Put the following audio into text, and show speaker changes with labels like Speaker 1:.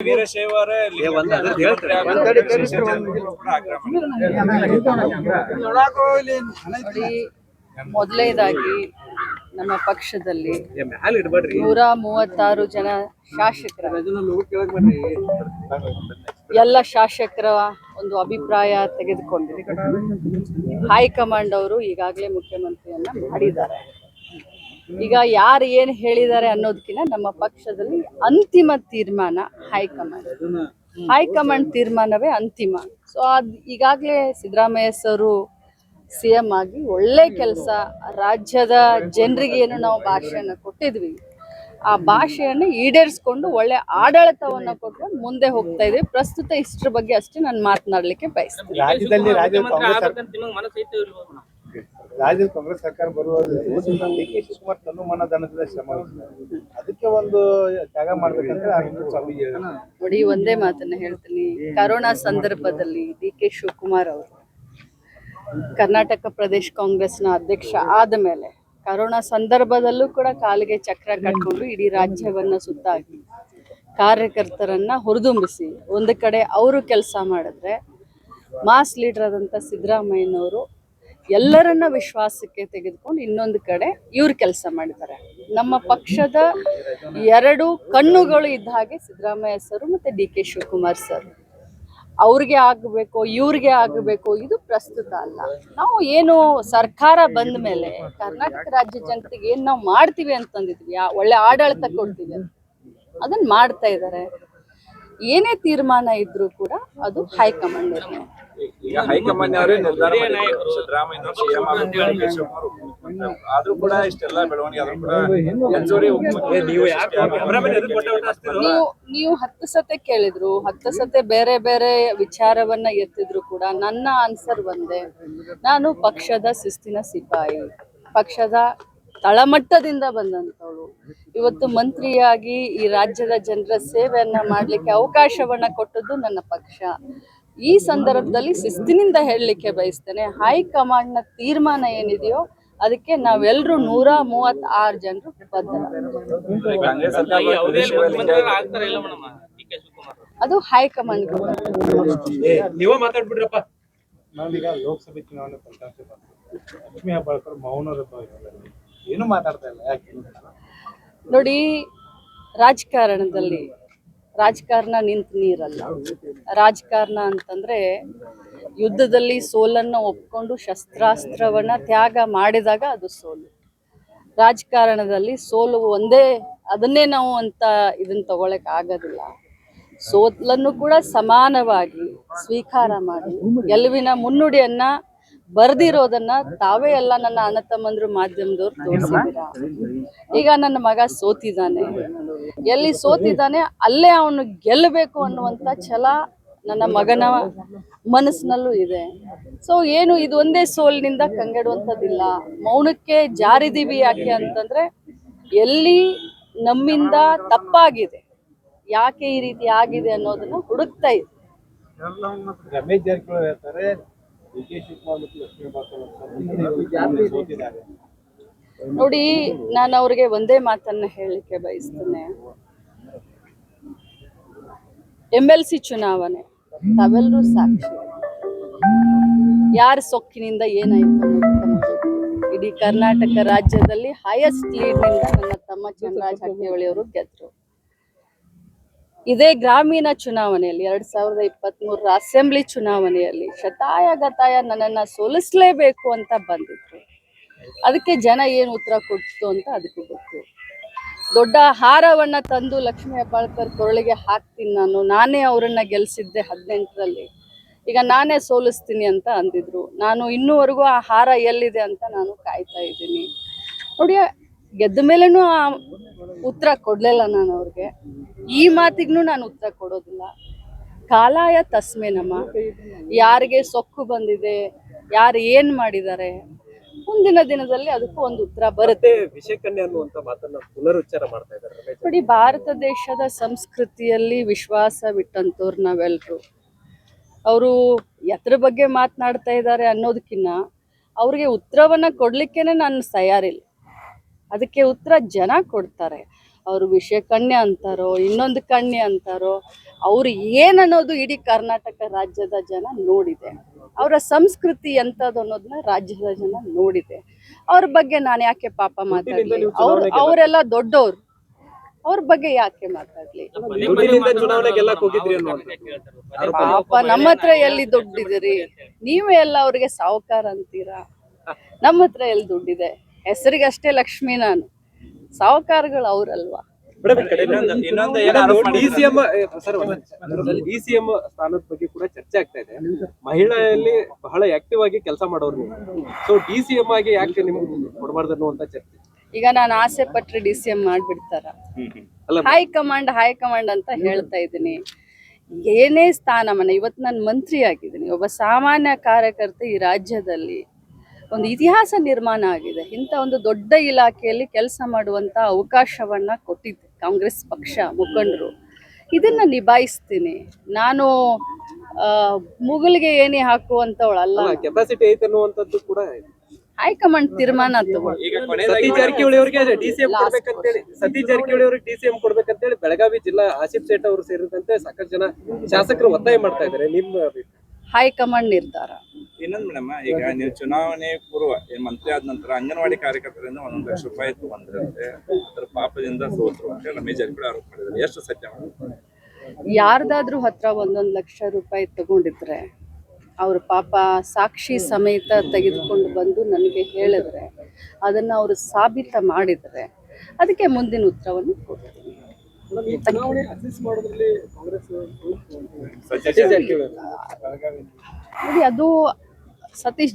Speaker 1: ವೀರಶೈವರ
Speaker 2: ಮೊದಲನೇದಾಗಿ ನಮ್ಮ ಪಕ್ಷದಲ್ಲಿ ನೂರ ಮೂವತ್ತಾರು ಜನ ಶಾಸಕರ. ಎಲ್ಲ ಶಾಸಕರ ಒಂದು ಅಭಿಪ್ರಾಯ ತೆಗೆದುಕೊಂಡು ಹೈಕಮಾಂಡ್ ಅವರು ಈಗಾಗಲೇ ಮುಖ್ಯಮಂತ್ರಿಯನ್ನ ಮಾಡಿದ್ದಾರೆ. ಈಗ ಯಾರು ಏನು ಹೇಳಿದ್ದಾರೆ ಅನ್ನೋದಕ್ಕಿಂತ ನಮ್ಮ ಪಕ್ಷದಲ್ಲಿ ಅಂತಿಮ ತೀರ್ಮಾನ ಹೈಕಮಾಂಡ್. ಹೈಕಮಾಂಡ್ ತೀರ್ಮಾನವೇ ಅಂತಿಮ. ಸೊ ಅದು ಈಗಾಗಲೇ ಸಿದ್ದರಾಮಯ್ಯ ಸರು ಸಿ ಎಂ ಆಗಿ ಒಳ್ಳೆ ಕೆಲಸ ರಾಜ್ಯದ ಜನರಿಗೆ ಏನು ನಾವು ಭಾಷೆಯನ್ನು ಕೊಟ್ಟಿದ್ವಿ. ಆ ಭಾಷೆಯನ್ನು ಈಡೇರಿಸ್ಕೊಂಡು ಒಳ್ಳೆ ಆಡಳಿತವನ್ನು ಕೊಟ್ಕೊಂಡು ಮುಂದೆ ಹೋಗ್ತಾ ಇದ್ವಿ ಪ್ರಸ್ತುತ ಇಷ್ಟರ ಬಗ್ಗೆ ಅಷ್ಟೇ ನಾನು ಮಾತನಾಡಲಿಕ್ಕೆ ಬಯಸ್ತೀನಿ.
Speaker 3: ರಾಜ್ಯದ ಕಾಂಗ್ರೆಸ್ ಸರ್ಕಾರ ಬರುವ ಡಿ ಕೆ ಶಿವಕುಮಾರ್ ತನ್ನ ಧನದ ಶ್ರಮ ಅದಕ್ಕೆ ಒಂದು ತ್ಯಾಗ ಮಾಡ್ಬೇಕಂದ್ರೆ.
Speaker 2: ನೋಡಿ ಒಂದೇ ಮಾತನ್ನ ಹೇಳ್ತೀನಿ ಕರೋನಾ ಸಂದರ್ಭದಲ್ಲಿ ಡಿ ಕೆ ಶಿವಕುಮಾರ್ ಅವರು ಕರ್ನಾಟಕ ಪ್ರದೇಶ ಕಾಂಗ್ರೆಸ್ನ ಅಧ್ಯಕ್ಷ ಆದ ಮೇಲೆ ಕರೋನಾ ಸಂದರ್ಭದಲ್ಲೂ ಕೂಡ ಕಾಲಿಗೆ ಚಕ್ರ ಕಟ್ಕೊಂಡು ಇಡೀ ರಾಜ್ಯವನ್ನ ಸುತ್ತಾಕಿ ಕಾರ್ಯಕರ್ತರನ್ನ ಹುರಿದುಂಬಿಸಿ ಒಂದು ಕಡೆ ಅವರು ಕೆಲಸ ಮಾಡಿದ್ರೆ ಮಾಸ್ ಲೀಡರ್ ಆದಂತ ಸಿದ್ದರಾಮಯ್ಯನವರು ಎಲ್ಲರನ್ನ ವಿಶ್ವಾಸಕ್ಕೆ ತೆಗೆದುಕೊಂಡು ಇನ್ನೊಂದು ಕಡೆ ಇವ್ರು ಕೆಲಸ ಮಾಡಿದ್ದಾರೆ. ನಮ್ಮ ಪಕ್ಷದ ಎರಡು ಕಣ್ಣುಗಳು ಇದ್ದ ಹಾಗೆ ಸಿದ್ದರಾಮಯ್ಯ ಸರ್ ಮತ್ತೆ ಡಿ ಕೆ ಶಿವಕುಮಾರ್ ಸರ್. ಅವ್ರಿಗೆ ಆಗಬೇಕು, ಇವ್ರಿಗೆ ಆಗಬೇಕು, ಇದು ಪ್ರಸ್ತುತ ಅಲ್ಲ. ನಾವು ಏನು ಸರ್ಕಾರ ಬಂದ ಮೇಲೆ ಕರ್ನಾಟಕ ರಾಜ್ಯ ಜನತೆಗೆ ಏನು ನಾವು ಮಾಡ್ತೀವಿ ಅಂತಂದಿದ್ವಿ ಒಳ್ಳೆ ಆಡಳಿತ ಕೊಡ್ತೀವಿ. ಅದನ್ನ ಮಾಡ್ತಾ ಇದ್ದಾರೆ. ಏನೇ ತೀರ್ಮಾನ ಇದ್ರೂ ಕೂಡ ಅದು ಹೈಕಮಾಂಡ್ ನಿರ್ಣಯ
Speaker 1: ಈಗ ಹೈಕಮಾಂಡ್ ಅವರೇ ನಿರ್ಧಾರ ಮಾಡಿದ್ರು. ಸಿದ್ದರಾಮಯ್ಯ ಸಿಎಂ ಆದ್ರೂ ಕೂಡ ಇಷ್ಟೆಲ್ಲ ಬೆಳವಣಿಗೆ ಆದ್ರೂ ಕೂಡ ಹೆಚ್ಚುವರಿ
Speaker 4: ನೀವು
Speaker 2: ನೀವು ನೀವು ಹತ್ತು ಸತೆ ಕೇಳಿದ್ರು ಹತ್ತು ಸತೆ ಬೇರೆ ಬೇರೆ ವಿಚಾರವನ್ನ ಎತ್ತಿದ್ರು ಕೂಡ ನನ್ನ ಆನ್ಸರ್ ಒಂದೇ. ನಾನು ಪಕ್ಷದ ಶಿಸ್ತಿನ ಸಿಪಾಯಿ ಪಕ್ಷದ ತಳಮಟ್ಟದಿಂದ ಬಂದಂಥವಳು. ಇವತ್ತು ಮಂತ್ರಿಯಾಗಿ ಈ ರಾಜ್ಯದ ಜನರ ಸೇವೆಯನ್ನ ಮಾಡಲಿಕ್ಕೆ ಅವಕಾಶವನ್ನ ಕೊಟ್ಟದ್ದು ನನ್ನ ಪಕ್ಷ. ಈ ಸಂದರ್ಭದಲ್ಲಿ ಶಿಸ್ತಿನಿಂದ ಹೇಳಲಿಕ್ಕೆ ಬಯಸ್ತೇನೆ. ಹೈಕಮಾಂಡ್ನ ತೀರ್ಮಾನ ಏನಿದೆಯೋ ಅದಕ್ಕೆ ನಾವೆಲ್ಲರೂ ನೂರ ಮೂವತ್ತಾರು ಜನರು ಅದು ಹೈಕಮಾಂಡ್
Speaker 4: ಮಾತಾಡ್ಬಿಡ್ರಪ್ಪ.
Speaker 3: ನಾವೀಗ ಲೋಕಸಭೆ ಚುನಾವಣೆ ಫಲಿತಾಂಶ ಬಂತು ಲಕ್ಷ್ಮೀ ಹೆಬ್ಬಾಳ್ಕರ್ ಏನು ಮಾತಾಡ್ತಾ ಇಲ್ಲ ಯಾಕೆ?
Speaker 2: ನೋಡಿ, ರಾಜಕಾರಣದಲ್ಲಿ ರಾಜಕಾರಣ ನಿಂತ ನೀರಲ್ಲ. ರಾಜಕಾರಣ ಅಂತಂದ್ರೆ ಯುದ್ಧದಲ್ಲಿ ಸೋಲನ್ನು ಒಪ್ಕೊಂಡು ಶಸ್ತ್ರಾಸ್ತ್ರವನ್ನ ತ್ಯಾಗ ಮಾಡಿದಾಗ ಅದು ಸೋಲು. ರಾಜಕಾರಣದಲ್ಲಿ ಸೋಲು ಒಂದೇ, ಅದನ್ನೇ ನಾವು ಅಂತ ಇದನ್ನ ತಗೊಳಕ್ ಆಗೋದಿಲ್ಲ. ಸೋಲನ್ನು ಕೂಡ ಸಮಾನವಾಗಿ ಸ್ವೀಕಾರ ಮಾಡಿ. ಗೆಲುವಿನ ಮುನ್ನುಡಿಯನ್ನ ಬರ್ದಿರೋದನ್ನ ತಾವೇ ಎಲ್ಲ ನನ್ನ ಅಣ್ಣ ತಮ್ಮಂದ್ರು ಮಾಧ್ಯಮದವ್ರು ತೋರಿಸಿದ್ದೀರಾ? ಈಗ ನನ್ನ ಮಗ ಸೋತಿದ್ದಾನೆ. ಎಲ್ಲಿ ಸೋತಿದ್ದಾನೆ ಅಲ್ಲೇ ಅವನು ಗೆಲ್ಲಬೇಕು ಅನ್ನುವಂಥ ಛಲ ನನ್ನ ಮಗನ ಮನಸ್ಸಿನಲ್ಲೂ ಇದೆ. ಸೊ ಏನು ಇದು ಒಂದೇ ಸೋಲಿನಿಂದ ಕಂಗೆಡುವಂಥದ್ದಿಲ್ಲ. ಮೌನಕ್ಕೆ ಜಾರಿದೀವಿ ಯಾಕೆ ಅಂತಂದ್ರೆ ಎಲ್ಲಿ ನಮ್ಮಿಂದ ತಪ್ಪಾಗಿದೆ ಯಾಕೆ ಈ ರೀತಿ ಆಗಿದೆ ಅನ್ನೋದನ್ನ ಹುಡುಕ್ತಾ ಇದೆ ನೋಡಿ, ನಾನು ಅವ್ರಿಗೆ ಒಂದೇ ಮಾತನ್ನ ಹೇಳಲಿಕ್ಕೆ ಬಯಸ್ತೇನೆ. ಎಂ ಎಲ್ ಸಿ ಚುನಾವಣೆ ತಾವೆಲ್ಲರೂ ಸಾಕ್ಷಿ. ಯಾರ ಸೊಕ್ಕಿನಿಂದ ಏನಾಯ್ತು ಇಡೀ ಕರ್ನಾಟಕ ರಾಜ್ಯದಲ್ಲಿ ಹೈಯೆಸ್ಟ್ ಲೀಡ್ನಿಂದ ನನ್ನ ತಮ್ಮ ಚಂದ್ರಾಜ್ ಹಟ್ಟಿಹೊಳಿ ಅವರು ಗೆದ್ರು. ಇದೇ ಗ್ರಾಮೀಣ ಚುನಾವಣೆಯಲ್ಲಿ ಎರಡ್ ಸಾವಿರದ ಇಪ್ಪತ್ತ್ ಮೂರರ ಅಸೆಂಬ್ಲಿ ಚುನಾವಣೆಯಲ್ಲಿ ಶತಾಯ ಗತಾಯ ನನ್ನನ್ನ ಸೋಲಿಸ್ಲೇಬೇಕು ಅಂತ ಬಂದಿದ್ರು. ಅದಕ್ಕೆ ಜನ ಏನು ಉತ್ತರ ಕೊಡ್ತು ಅಂತ ಅದಕ್ಕೆ ಗೊತ್ತು. ದೊಡ್ಡ ಹಾರವನ್ನ ತಂದು ಲಕ್ಷ್ಮೀ ಹೆಬ್ಬಾಳ್ಕರ್ ಕೊರಳಿಗೆ ಹಾಕ್ತೀನಿ ನಾನು. ನಾನೇ ಅವರನ್ನ ಗೆಲ್ಸಿದ್ದೆ ಹದಿನೆಂಟರಲ್ಲಿ. ಈಗ ನಾನೇ ಸೋಲಿಸ್ತೀನಿ ಅಂತ ಅಂದಿದ್ರು. ನಾನು ಇನ್ನೂವರೆಗೂ ಆ ಹಾರ ಎಲ್ಲಿದೆ ಅಂತ ನಾನು ಕಾಯ್ತಾ ಇದ್ದೀನಿ. ನೋಡಿ ಗೆದ್ದ ಮೇಲೇನೂ ಆ ಉತ್ತರ ಕೊಡ್ಲಿಲ್ಲ ನಾನು ಅವ್ರಿಗೆ. ಈ ಮಾತಿಗೂ ನಾನು ಉತ್ತರ ಕೊಡೋದಿಲ್ಲ. ಕಾಲಾಯ ತಸ್ಮೆ ನಮ್ಮ ಯಾರಿಗೆ ಸೊಕ್ಕು ಬಂದಿದೆ ಯಾರು ಏನ್ ಮಾಡಿದ್ದಾರೆ ಮುಂದಿನ ದಿನದಲ್ಲಿ ಅದಕ್ಕೂ ಒಂದು ಉತ್ತರ ಬರುತ್ತೆ.
Speaker 4: ವಿಷಕನ್ಯೆ ಅನ್ನುವಂತ ಮಾತನ್ನ ಪುನರುಚ್ಚಾರ ಮಾಡ್ತಾ ಇದ್ದಾರೆ
Speaker 2: ನೋಡಿ ಭಾರತ ದೇಶದ ಸಂಸ್ಕೃತಿಯಲ್ಲಿ ವಿಶ್ವಾಸ ಬಿಟ್ಟಂತವ್ರು ನಾವೆಲ್ಲರೂ ಅವರು ಎತ್ರ ಬಗ್ಗೆ ಮಾತನಾಡ್ತಾ ಇದ್ದಾರೆ ಅನ್ನೋದಕ್ಕಿನ್ನ ಅವ್ರಿಗೆ ಉತ್ತರವನ್ನ ಕೊಡ್ಲಿಕ್ಕೇನೆ ನಾನು ತಯಾರಿಲ್ಲ. ಅದಕ್ಕೆ ಉತ್ತರ ಜನ ಕೊಡ್ತಾರೆ. ಅವರು ವಿಷಯ ಕಣ್ಯ ಅಂತಾರೋ ಇನ್ನೊಂದು ಕಣ್ಯ ಅಂತಾರೋ ಅವರು ಏನನ್ನೋದು ಇಡೀ ಕರ್ನಾಟಕ ರಾಜ್ಯದ ಜನ ನೋಡಿದೆ. ಅವರ ಸಂಸ್ಕೃತಿ ಎಂಥದ್ದು ಅನ್ನೋದನ್ನ ರಾಜ್ಯದ ಜನ ನೋಡಿದೆ. ಅವ್ರ ಬಗ್ಗೆ ನಾನು ಯಾಕೆ ಪಾಪ ಮಾತಾಡಲಿ? ಅವ್ರು ಅವರೆಲ್ಲ ದೊಡ್ಡವ್ರು ಅವ್ರ ಬಗ್ಗೆ ಯಾಕೆ ಮಾತಾಡ್ಲಿ? ಪಾಪ ನಮ್ಮ ಹತ್ರ ಎಲ್ಲಿ ದುಡ್ಡಿದಿರಿ? ನೀವೇ ಎಲ್ಲ ಅವ್ರಿಗೆ ಸಾಹುಕಾರ ಅಂತೀರಾ? ನಮ್ಮ ಹತ್ರ ಎಲ್ಲಿ ದುಡ್ಡಿದೆ? ಹೆಸರಿಗಷ್ಟೇ ಲಕ್ಷ್ಮಿ ನಾನು. ಸಾಹುಕಾರಗಳು ಅವ್ರಲ್ವಾ?
Speaker 4: ಮೇಡಮ್, ಈ ಕಡೆ
Speaker 1: ಇನ್ನೊಂದು ಇನ್ನೊಂದು ಏನು
Speaker 4: ಮೇಡಮ್,
Speaker 1: ಆರೋಪ
Speaker 4: ಡಿ ಸಿ ಎಂ ಸರ್ ಡಿ ಸ್ಥಾನದ ಬಗ್ಗೆ ಕೂಡ ಚರ್ಚೆ ಆಗ್ತಾ ಇದೆ. ಮಹಿಳೆಯಲ್ಲಿ ಬಹಳ ಆಕ್ಟಿವ್ ಆಗಿ ಕೆಲಸ ಮಾಡೋರು ಸೊ ಡಿ ಸಿ ಎಂ ಆಗಿ ಯಾಕೆ ನಿಮ್ಗೆ ಕೊಡಬಾರ್ದು ಅನ್ನುವಂತ ಚರ್ಚೆ.
Speaker 2: ಈಗ ನಾನು ಆಸೆ ಪಟ್ರೆ ಡಿ ಸಿ ಎಂ ಮಾಡ್ಬಿಡ್ತಾರ. ಹೈ ಕಮಾಂಡ್ ಹೈ ಕಮಾಂಡ್ ಅಂತ ಹೇಳ್ತಾ ಇದ್ದೀನಿ. ಏನೇ ಸ್ಥಾನಮಾನ ಇವತ್ತು ನಾನು ಮಂತ್ರಿ ಆಗಿದ್ದೀನಿ ಒಬ್ಬ ಸಾಮಾನ್ಯ ಕಾರ್ಯಕರ್ತ ಈ ರಾಜ್ಯದಲ್ಲಿ. ಒಂದು ಇತಿಹಾಸ ನಿರ್ಮಾಣ ಆಗಿದೆ. ಇಂಥ ಒಂದು ದೊಡ್ಡ ಇಲಾಖೆಯಲ್ಲಿ ಕೆಲಸ ಮಾಡುವಂತ ಅವಕಾಶವನ್ನ ಕೊಟ್ಟಿದ್ದೆ ಕಾಂಗ್ರೆಸ್ ಪಕ್ಷ ಮುಖಂಡರು. ಇದನ್ನ ನಿಭಾಯಿಸ್ತೀನಿ. ನಾನು ಆ, ಮುಗುಲಿಗೆ ಏನೇ ಹಾಕುವಂತವಳಲ್ಲ
Speaker 4: ಅಲ್ಲ ಕೆಪಾಸಿಟಿ ಐತೆ ಅನ್ನುವಂಥದ್ದು ಕೂಡ ಇದೆ.
Speaker 2: ಹೈಕಮಾಂಡ್ ತೀರ್ಮಾನ
Speaker 4: ಸತೀಶ್ ಜಾರಕಿಹೊಳಿ ಅವರಿಗೆ ಡಿ ಸಿ ಎಂ ಕೊಡ್ಬೇಕಂತೇಳಿ ಸತೀಶ್ ಜಾರಕಿಹೊಳಿ ಅವರಿಗೆ ಡಿ ಕೊಡ್ಬೇಕಂತೇಳಿ ಬೆಳಗಾವಿ ಜಿಲ್ಲಾ ಆಸಿಫ್ ಸೇಠ್ ಅವರು ಸೇರಿದಂತೆ ಸಾಕಷ್ಟು ಜನ ಶಾಸಕರು ಒತ್ತಾಯ ಮಾಡ್ತಾ ಇದ್ದಾರೆ. ನಿಮ್ಮ?
Speaker 2: ಹೈಕಮಾಂಡ್ ನಿರ್ಧಾರ.
Speaker 1: ಇನ್ನೊಂದು ಮೇಡಮ್ ಈಗ ನೀವು ಚುನಾವಣೆ ಪೂರ್ವ ಏನ್ ಮಂತ್ರಿ ಆದ ನಂತರ ಅಂಗನವಾಡಿ ಕಾರ್ಯಕರ್ತರಿಂದ ಒಂದೊಂದು ಲಕ್ಷ ರೂಪಾಯಿ ತಗೊಂಡ್ರಂತೆ ಅದ್ರ ಪಾಪದಿಂದ ಸೋತರು ಅಂತ ರಮೇಶ್ ಜಾರಕಿಹೊಳಿ ಆರೋಪ ಮಾಡಿದ್ದಾರೆ. ಎಷ್ಟು ಸತ್ಯ
Speaker 2: ಯಾರ್ದಾದ್ರೂ ಹತ್ರ ಒಂದೊಂದು ಲಕ್ಷ ರೂಪಾಯಿ ತಗೊಂಡಿದ್ರೆ ಅವ್ರ ಪಾಪ ಸಾಕ್ಷಿ ಸಮೇತ ತೆಗೆದುಕೊಂಡು ಬಂದು ನನಗೆ ಹೇಳಿದ್ರೆ ಅದನ್ನು ಅವರು ಸಾಬೀತ ಮಾಡಿದರೆ ಅದಕ್ಕೆ ಮುಂದಿನ ಉತ್ತರವನ್ನು ಕೊಡ್ತೀನಿ. ನೋಡಿ ಅದು ಸತೀಶ್